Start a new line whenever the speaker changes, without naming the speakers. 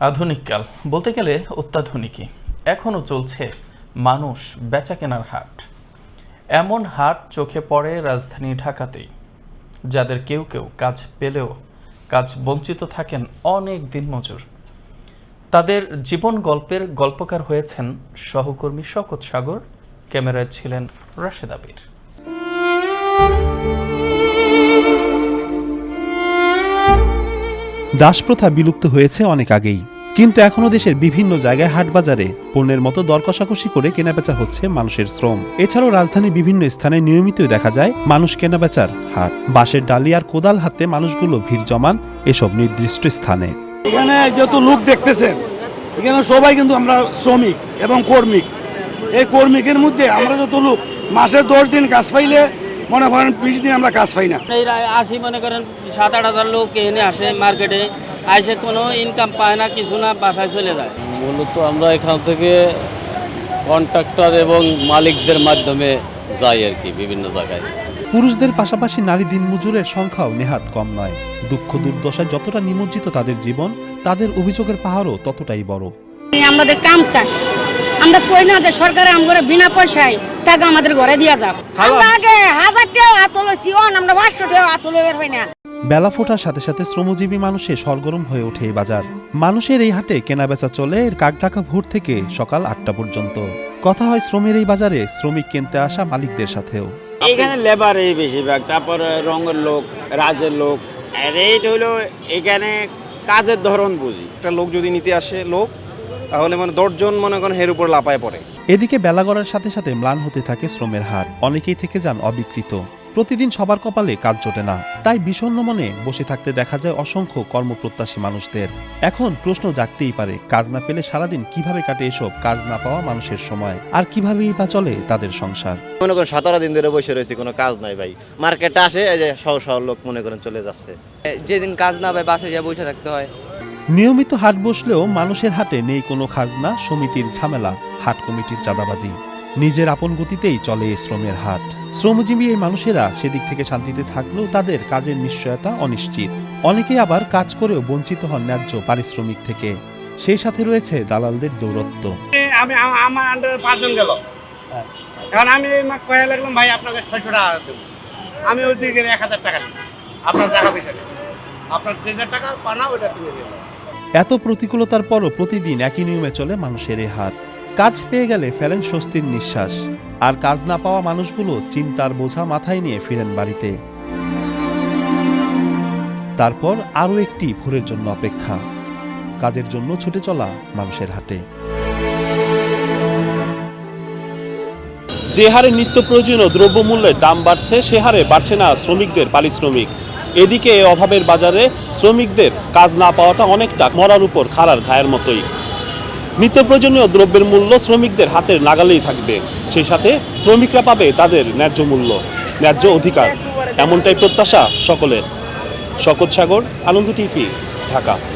আধুনিককাল বলতে গেলে অত্যাধুনিকই। এখনও চলছে মানুষ বেচা কেনার হাট। এমন হাট চোখে পড়ে রাজধানী ঢাকাতেই, যাদের কেউ কেউ কাজ পেলেও কাজ বঞ্চিত থাকেন অনেক দিনমজুর। তাদের জীবন গল্পের গল্পকার হয়েছেন সহকর্মী শকত সাগর, ক্যামেরায় ছিলেন রাশেদ আবির।
দাসপ্রথা বিলুপ্ত হয়েছে অনেক আগেই। কিন্তু এখনও দেশের বিভিন্ন জায়গায় হাট বাজারে পণ্যের মতো দর কষাকষি করে কেনাবেচা হচ্ছে মানুষের শ্রম। এছাড়াও রাজধানীর বিভিন্ন স্থানে নিয়মিতই দেখা যায় মানুষ কেনাবেচার হাট। বাঁশের ডালি আর কোদাল হাতে মানুষগুলো ভিড় জমান এসব নির্দিষ্ট স্থানে।
এখানে যত লোক দেখতেছেন, এখানে সবাই কিন্তু আমরা শ্রমিক এবং কর্মিক এই কর্মিকের মধ্যে আমরা যত লোক, মাসে দশ দিন কাজ পাইলে মনে করেন বিশ দিন আমরা কাজ পাই না।
এই রা- আসি মনে করেন সাত আট হাজার লোক এনে আসে মার্কেটে আইসে কোনো ইনকাম পায় না কিছু না বাসায় চলে যায়।
মূলত আমরা এখান থেকে কন্ট্রাক্টর এবং মালিকদের মাধ্যমে যাই আর কি বিভিন্ন জায়গায়।
পুরুষদের পাশাপাশি নারী দিনমজুরের সংখ্যাও নেহাত কম নয়। দুঃখ দুর্দশায় যতটা নিমজ্জিত তাদের জীবন তাদের অভিযোগের পাহাড়ও ততটাই বড়।
আমাদের কাম চাই। আমরা কই না যে সরকার আমাদের বিনা পয়সায় টাকা আমাদের ঘরে দিয়া যাক।
আমরা আগে হাজার টাকা আতল চিওন আমরা পাঁচশো টাকা আতল বের পাই না।
বেলা ফোটার সাথে সাথে শ্রমজীবী মানুষের সরগরম হয়ে ওঠে এই বাজার। মানুষের এই হাটে কেনাবেচা চলে এর কাকঢাকা ভোর থেকে সকাল আটটা পর্যন্ত। কথা হয় শ্রমের এই বাজারে শ্রমিক কিনতে আসা মালিকদের সাথেও।
এখানে লেবার এই বেশিরভাগ তারপর রঙের লোক রাজের লোক। আর এইটা হলো এখানে কাজের ধরন বুঝি।
একটা লোক যদি নিতে আসে লোক তাহলে মানে দশজন মনে করেন এর উপর লাপায় পড়ে।
এদিকে বেলা গড়ার সাথে সাথে ম্লান হতে থাকে শ্রমের হার। অনেকেই থেকে যান অবিকৃত। প্রতিদিন সবার কপালে কাজ জোটে না। তাই বিষণ্ণ মনে বসে থাকতে দেখা যায় অসংখ্য কর্মপ্রত্যাশী মানুষদের। এখন প্রশ্ন জাগতেই পারে কাজ না পেলে সারাদিন কীভাবে কাটে এসব কাজ না পাওয়া মানুষের সময়? আর কিভাবেই বা চলে তাদের সংসার?
মনে করেন সতেরো দিন ধরে বসে রয়েছি কোনো কাজ নাই ভাই। মার্কেটে আসে এই যে সহ সহ লোক মনে করেন চলে যাচ্ছে।
যেদিন কাজ না পায় বাসে যা বসে থাকতে হয়।
নিয়মিত হাট বসলেও মানুষের হাটে নেই কোনো খাজনা, সমিতির ঝামেলা, হাট কমিটির চাঁদাবাজি। নিজের আপন গতিতেই চলে শ্রমের হাট। শ্রমজীবী এই মানুষেরা সেদিক থেকে শান্তিতে থাকলেও তাদের কাজের নিশ্চয়তা অনিশ্চিত। অনেকেই আবার কাজ করেও বঞ্চিত হন ন্যায্য পারিশ্রমিক থেকে। সেই সাথে রয়েছে দালালদের দৌরত্ব।
আমি আমার আন্ডারে পাঁচজন গেল। কারণ আমি কয়ে লাগলাম, ভাই, আপনাকে ছয়শো টাকা দেবো। আমি ওই দিকে এক হাজার টাকা আপনার টাকা পয়সা আপনার যে টাকা পানা, ওইটা তুমি দিও।
এত প্রতিকূলতার পরও প্রতিদিন একই নিয়মে চলে মানুষের এই হাত। কাজ পেয়ে গেলে ফেলেন স্বস্তির নিঃশ্বাস। আর কাজ না পাওয়া মানুষগুলো চিন্তার বোঝা মাথায় নিয়ে ফিরেন বাড়িতে। তারপর আরও একটি ভোরের জন্য অপেক্ষা। কাজের জন্য ছুটে চলা মানুষের হাটে। যে হারে নিত্য প্রয়োজনীয় দ্রব্যমূল্যের দাম বাড়ছে, সে হারে বাড়ছে না শ্রমিকদের পারিশ্রমিক। এদিকে এ অভাবের বাজারে শ্রমিকদের কাজ না পাওয়াটা অনেকটা মরার উপর খাড়ার ঘায়ের মতোই। নিত্য প্রয়োজনীয় দ্রব্যের মূল্য শ্রমিকদের হাতের নাগালেই থাকবে। সেই সাথে শ্রমিকরা পাবে তাদের ন্যায্য মূল্য, ন্যায্য অধিকার। এমনটাই প্রত্যাশা সকলের। শকত সাগর, আনন্দ টিভি, ঢাকা।